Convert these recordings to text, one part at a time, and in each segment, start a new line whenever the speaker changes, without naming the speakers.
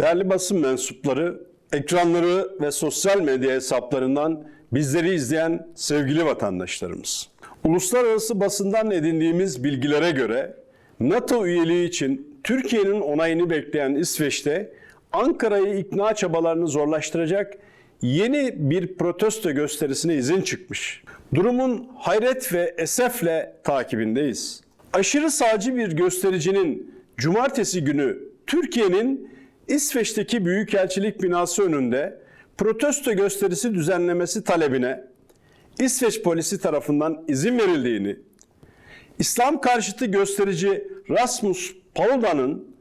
Değerli basın mensupları, ekranları ve sosyal medya hesaplarından bizleri izleyen sevgili vatandaşlarımız. Uluslararası basından edindiğimiz bilgilere göre NATO üyeliği için Türkiye'nin onayını bekleyen İsveç'te Ankara'yı ikna çabalarını zorlaştıracak yeni bir protesto gösterisine izin çıkmış. Durumun hayret ve esefle takibindeyiz. Aşırı sağcı bir göstericinin cumartesi günü Türkiye'nin İsveç'teki Büyükelçilik binası önünde protesto gösterisi düzenlemesi talebine İsveç polisi tarafından izin verildiğini, İslam karşıtı gösterici Rasmus Paluda'nın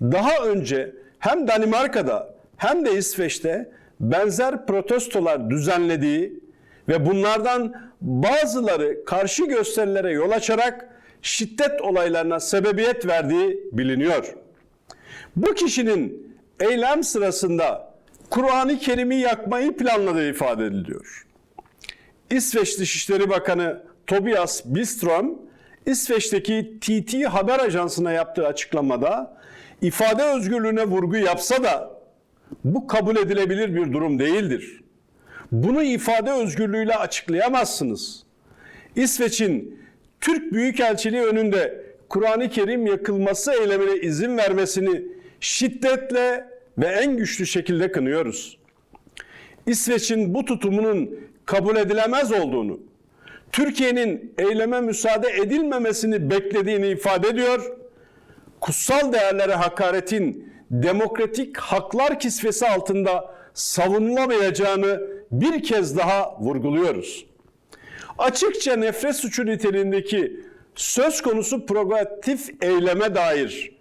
daha önce hem Danimarka'da hem de İsveç'te benzer protestolar düzenlediği ve bunlardan bazıları karşı gösterilere yol açarak şiddet olaylarına sebebiyet verdiği biliniyor. Bu kişinin eylem sırasında Kur'an-ı Kerim'i yakmayı planladığı ifade ediliyor. İsveç Dışişleri Bakanı Tobias Billström, İsveç'teki TT haber ajansına yaptığı açıklamada ifade özgürlüğüne vurgu yapsa da bu kabul edilebilir bir durum değildir. Bunu ifade özgürlüğüyle açıklayamazsınız. İsveç'in Türk Büyükelçiliği önünde Kur'an-ı Kerim yakılması eylemine izin vermesini şiddetle ve en güçlü şekilde kınıyoruz. İsveç'in bu tutumunun kabul edilemez olduğunu, Türkiye'nin eyleme müsaade edilmemesini beklediğini ifade ediyor. Kutsal değerlere hakaretin demokratik haklar kisvesi altında savunulamayacağını bir kez daha vurguluyoruz. Açıkça nefret suçu niteliğindeki söz konusu provokatif eyleme dair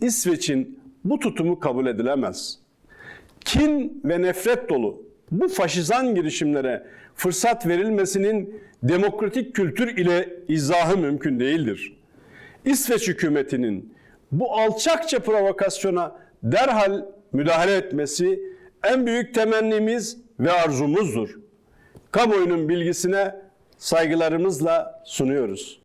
İsveç'in bu tutumu kabul edilemez. Kin ve nefret dolu bu faşizan girişimlere fırsat verilmesinin demokratik kültür ile izahı mümkün değildir. İsveç hükümetinin bu alçakça provokasyona derhal müdahale etmesi en büyük temennimiz ve arzumuzdur. Kamuoyunun bilgisine saygılarımızla sunuyoruz.